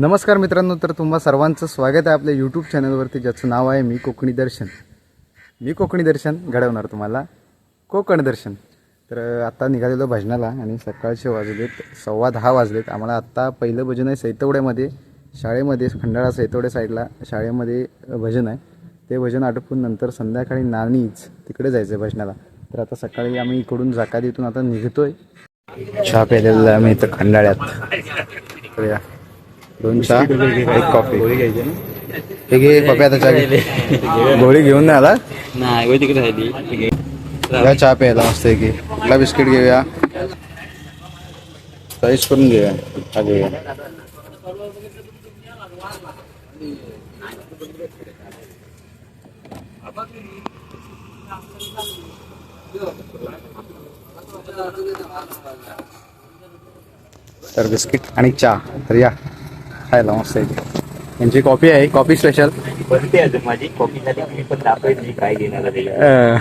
नमस्कार मित्रांनो तर तुम्हा सर्वांचं स्वागत आहे आपल्या यूट्यूब चॅनलवरती ज्याचं नाव आहे मी कोकणी दर्शन. मी कोकणी दर्शन घडवणार तुम्हाला. कोकण दर्शन. तर आत्ता निघालेलो भजनाला आणि सकाळचे वाजलेत सव्वा दहा वाजलेत. आम्हाला आत्ता पहिलं भजन आहे सैतवड्यामध्ये शाळेमध्ये खंडाळा सैतवडे साईडला शाळेमध्ये भजन आहे. ते भजन आटोपून नंतर संध्याकाळी नाणीच तिकडे जायचं आहे भजनाला. तर आता सकाळी आम्ही इकडून जाकादीतून आता निघतोय. चहा प्यायलेला आम्ही इथं खंडाळ्यात. दोन चहा एक कॉफी. हे घे पप्या आता चहा घे. गोळी घेऊन नाही आला? नाही तिकडे राहिली. या चहा प्यायला मस्त आहे की. कुठला बिस्किट घेऊया? चॉईस करून घेऊया. हा घेऊया. तर बिस्किट आणि चहा. तर या. खायला मस्त आहे. यांची कॉफी आहे कॉफी स्पेशल बनते अजून माझी. कॉफी झाली की मी पण मी काय घेणार आहे. याला.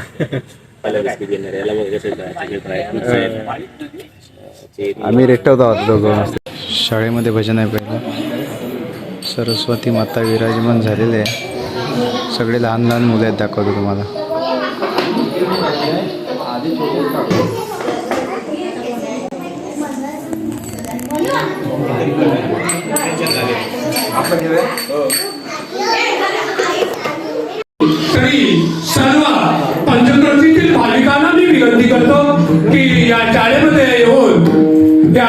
आम्ही रेटवत आहोत दोघं मस्त. शाळेमध्ये भजन आहे पहिलं. सरस्वती माता विराजमान झालेले आहे. सगळे लहान लहान मुलं आहेत दाखवतो तुम्हाला. तरी सर्व पंचक्रोशीतील भाविकांना मी विनंती करतो की या शाळेमध्ये येऊन या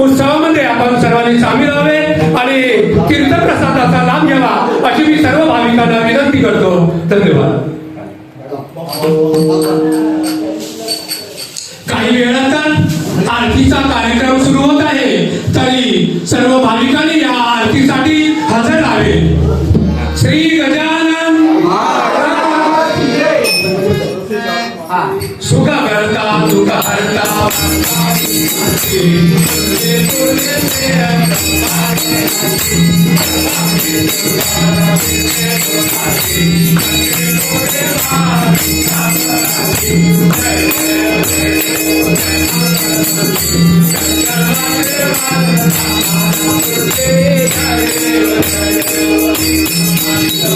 उत्सवामध्ये आपण सर्वांनी सामील व्हावे आणि तीर्थप्रसादाचा लाभ घ्यावा अशी मी सर्व भाविकांना विनंती करतो. धन्यवाद. काही वेळातच आरतीचा कार्यक्रम आहे श्री गजानन सुखा करता दुःख हरता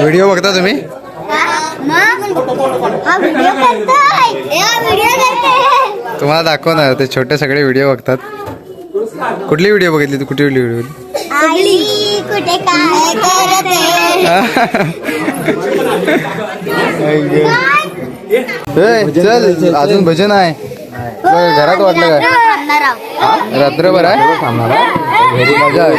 व्हिडिओ बघता तुम्ही तुम्हाला दाखवणार ते छोटे सगळे व्हिडिओ बघतात कुठली व्हिडिओ बघितली तू? कुठली व्हिडिओ आई कुठे काय करते? चल अजून भजन आहे. घरात वाटलं काय? रात्रभर आहे? मजा आहे.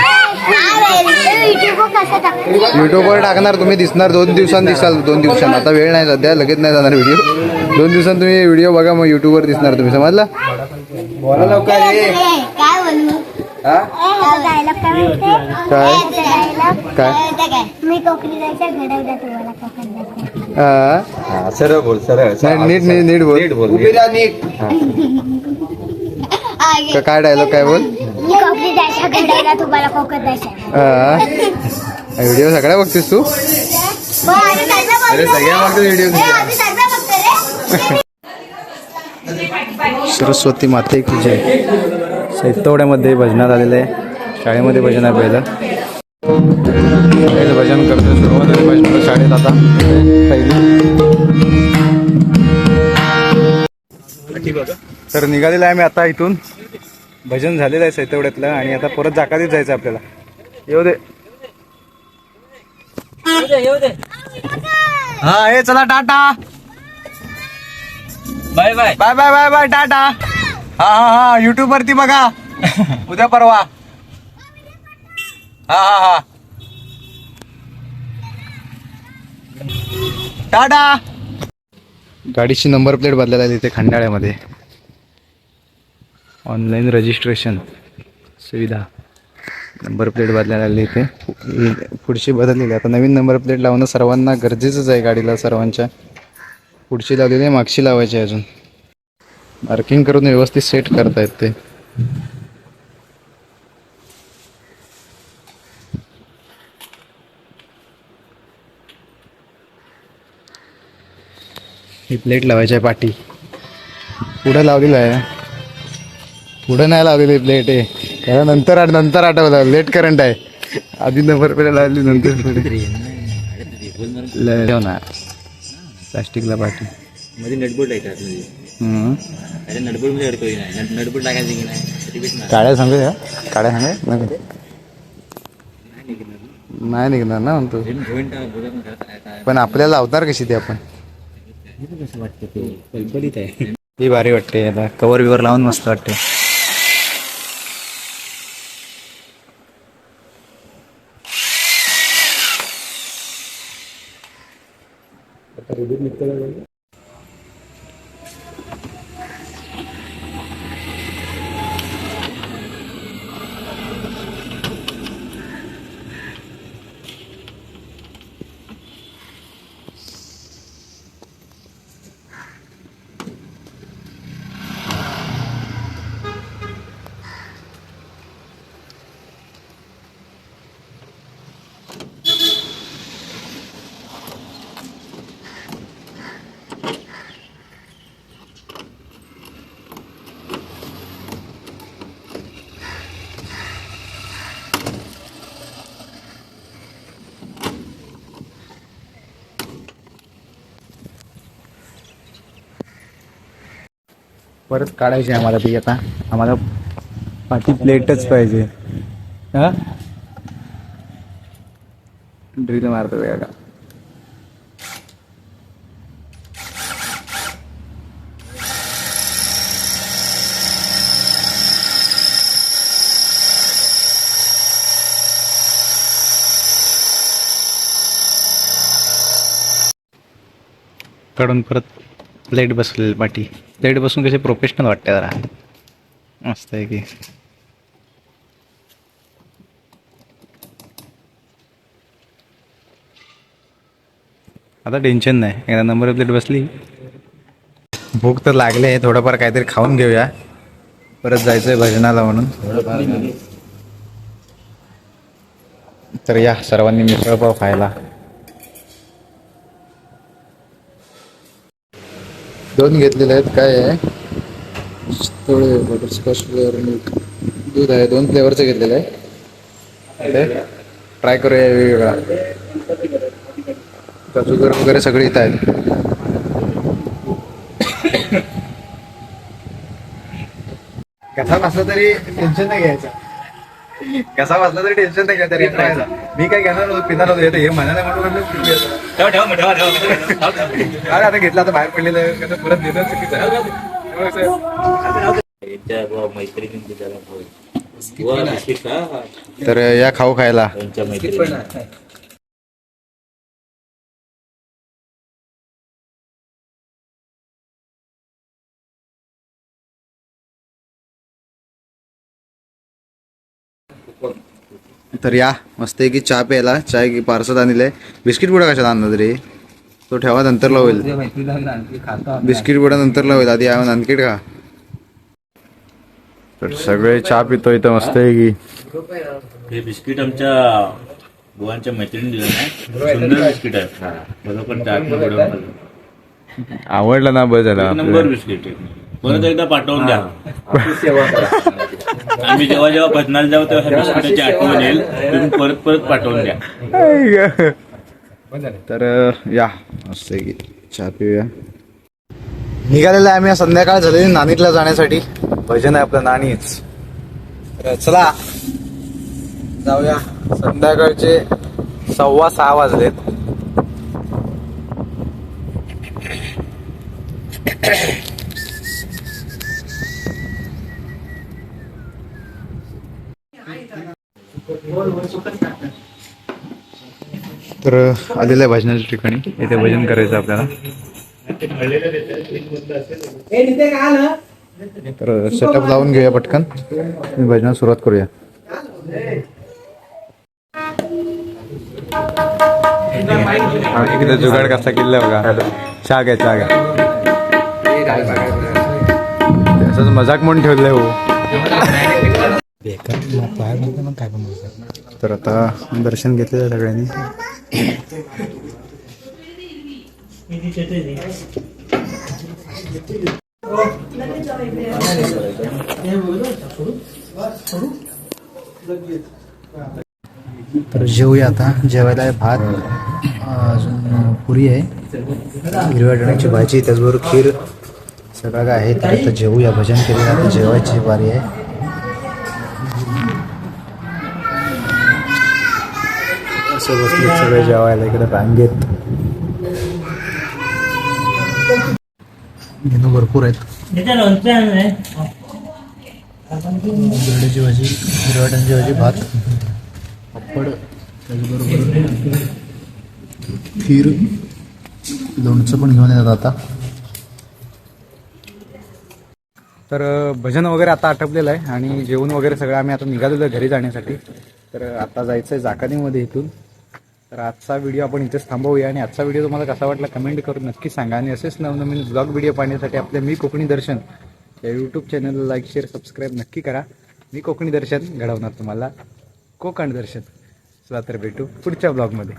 युट्यूबवर टाकणार तुम्ही दिसणार दोन दिवसांनी दिसाल दोन दिवसांनी. आता वेळ नाही सध्या लगेच नाही जाणार व्हिडिओ दोन दिवसांत तुम्ही व्हिडिओ बघा मग युट्यूबवर दिसणार तुम्ही समजला बोला लवकर काय बोलू डायलॉग काय म्हणते काय? ए, dialogue काय? काय म्हणते काय? मी कोकणी जायचं घडवलं तुम्हाला कोकण दाखवलं. हा सरळ बोल सरळ नाही, नीट नीट नीट बोल नीट बोल उभी राहा नीट आ, गे. का- काय डायलॉग काय बोल मी कोकणी जायचं घडवलं तुम्हाला कोकण दाखवलं. हा व्हिडिओ सगळ्या बघतेस तू बरं, आधी चांगलं बोल. अरे सगळ्या बघतो व्हिडिओ ए, आधी. सरस्वती माते की जय. सैतवड्यामध्ये भजनात आलेलं आहे. शाळेमध्ये भजन आहे पहिलं. भजन करतो सुरुवात आहे. भजनाला शाळेत आता. पहिली. तर निघालेलं आहे मी आता इथून. भजन झालेलं आहे सैतवड्यातलं आणि आता परत जाकातीत जायचं आपल्याला. येऊ दे. हा हे चला Tata. Bye bye. Bye bye bye bye Tata. हा हा हा युट्यूब वरती बघा. उद्या परवा. हा हा हा. टाटा. गाडीची नंबर प्लेट बदलायला आहे तिथे खंडाळ्यामध्ये. ऑनलाईन रजिस्ट्रेशन सुविधा. नंबर प्लेट बदलायला आली इथे. पुढची बदललेली. आता नवीन नंबर प्लेट लावणं सर्वांना गरजेचंच आहे गाडीला सर्वांच्या. पुढची लावलेली आहे मागची लावायची अजून मार्किंग करून व्यवस्थित सेट करतायत ते ही प्लेट लावायची आहे पाठी पुढं लावलेलं आहे पुढं नाही लावलेली प्लेट आहे कारण नंतर आठ- नंतर आठवलं लेट करंट आहे आधी नंबर पहिला लावली नंतर ठेव ना प्लास्टिकला पाठी. मध्ये नटबोर्ड आहे हम्म. अरे नटबोर्डमध्ये अडकवली नाही. नट- नटबोर्ड टाकायचं की नाही? काळ्या सांगू का काळ्या सांगा नाही निघणार. ना म्हणतो. पण आपल्याला लावणार कशी ती आपण? कसं वाटतं ते? आहे. ती भारी वाटते. आता कवर बिवर लावून मस्त वाटते. रेडी मित्र परत काढायची आम्हाला ती आता. आम्हाला पाठी प्लेटच पाहिजे. हा? ड्रिल मारतो का? काढून परत प्लेट बसलेली पाठी प्लेट बसून कसे प्रोफेशनल वाटते जरा. मस्त आहे की. आता टेन्शन नाही. एकदा नंबर प्लेट बसली. भूक तर लागली आहे. थोडंफार काहीतरी खाऊन घेऊया. परत जायचंय भजनाला म्हणून. तर या सर्वांनी मिसळपाव खायला. दोन घेतलेले आहेत काय आहे? थोडे बटरस्कॉच फ्लेवर आणि दूध आहे दोन फ्लेवरचं घेतलेलं आहे. ट्राय करूया वेगवेगळा काजूगर वगैरे सगळे इथं आहेत. कसा बसला तरी टेन्शन नाही घ्यायचं. कसा बसला तरी टेन्शन नाही रेट राहायचा मी काय घेणार नव्हतो पिणार नव्हतो येतं हे म्हणाले म्हणून म्हणलं पिऊया. ठेवा ठेवा ठेवा ठेवा ठेवा अरे आता घेतला आता बाहेर पडलेलं कसं परत देणं चुकीचं मैत्रिणी तर या खाऊ खायला. तर या मस्त आहे की चहा प्यायला चाय की पार्सल आणले बिस्किट पुडा कशात आणलं तरी तो ठेवा नंतरला होईल बिस्किट पुडा नंतरला होईल आधी आम्ही नानकेट का तर सगळे चहा पितो इथं मस्त आहे की हे बिस्किट आमच्या बुवांच्या मैत्रिणी दिलं ना सुंदर बिस्किट आहे. आवडलं ना बस झाला नंबर बिस्किट आहे. परत एकदा पाठवून द्या. आम्ही जेव्हा जेव्हा भजनाला जाऊ तेव्हा ह्या बिस्किटाची आठवण येईल. तुम्ही परत परत पाठवून द्या. तर या. आहे की. चहा पिऊया. निघालेलं आहे आम्ही. संध्याकाळ झालेली नाणीतला जाण्यासाठी. भजन आहे आपलं नाणीच तर चला. जाऊया. संध्याकाळचे सव्वा सहा वाजलेत. तर आलेलं आहे भजनाच्या ठिकाणी. इथे भजन करायचं आपल्याला. तर सेटअप लावून घेऊया पटकन. भजनाला सुरुवात करूया. हा, इकडे जुगाड कसा केला बघा. चहा घ्या चहा घ्या असंच मजाक म्हणून ठेवलंय हो. तर आता दर्शन घेतलेलं आहे सगळ्यांनी. तर जेवूया आता. जेवायला आहे भात अजून पुरी आहे. हिरव्या चण्याची भाजी त्याचबरोबर खीर. सगळं काय आहे. तर आता जेवूया. भजन करूया आता जेवायची बारी आहे. असं बसले सगळे जेवायला इकडे रांगेत मेनू भरपूर आहेत. बटाट्याची भाजी हिरव्या वाटाण्याची भाजी भात. पापड त्याचबरोबर खीर लोणचं पण घेऊन येतात आता. तर भजन वगैरे आता आटपलेलं आहे आणि जेवण वगैरे सगळं आम्ही आता निघालेलो घरी जाण्यासाठी. तर आता जायचं आहे जाकानीमध्ये इथून. तर आजचा व्हिडिओ आपण इथेच थांबवूया आणि आजचा व्हिडिओ तुम्हाला कसा वाटला कमेंट करून नक्की सांगा. आणि असेच नवनवीन ब्लॉग व्हिडिओ पाहण्यासाठी आपल्या मी कोकणी दर्शन या यूट्यूब चॅनलला लाईक शेअर सबस्क्राईब नक्की करा. मी कोकणी दर्शन घडवणार तुम्हाला. कोकण दर्शन. चला तर भेटू पुढच्या ब्लॉगमध्ये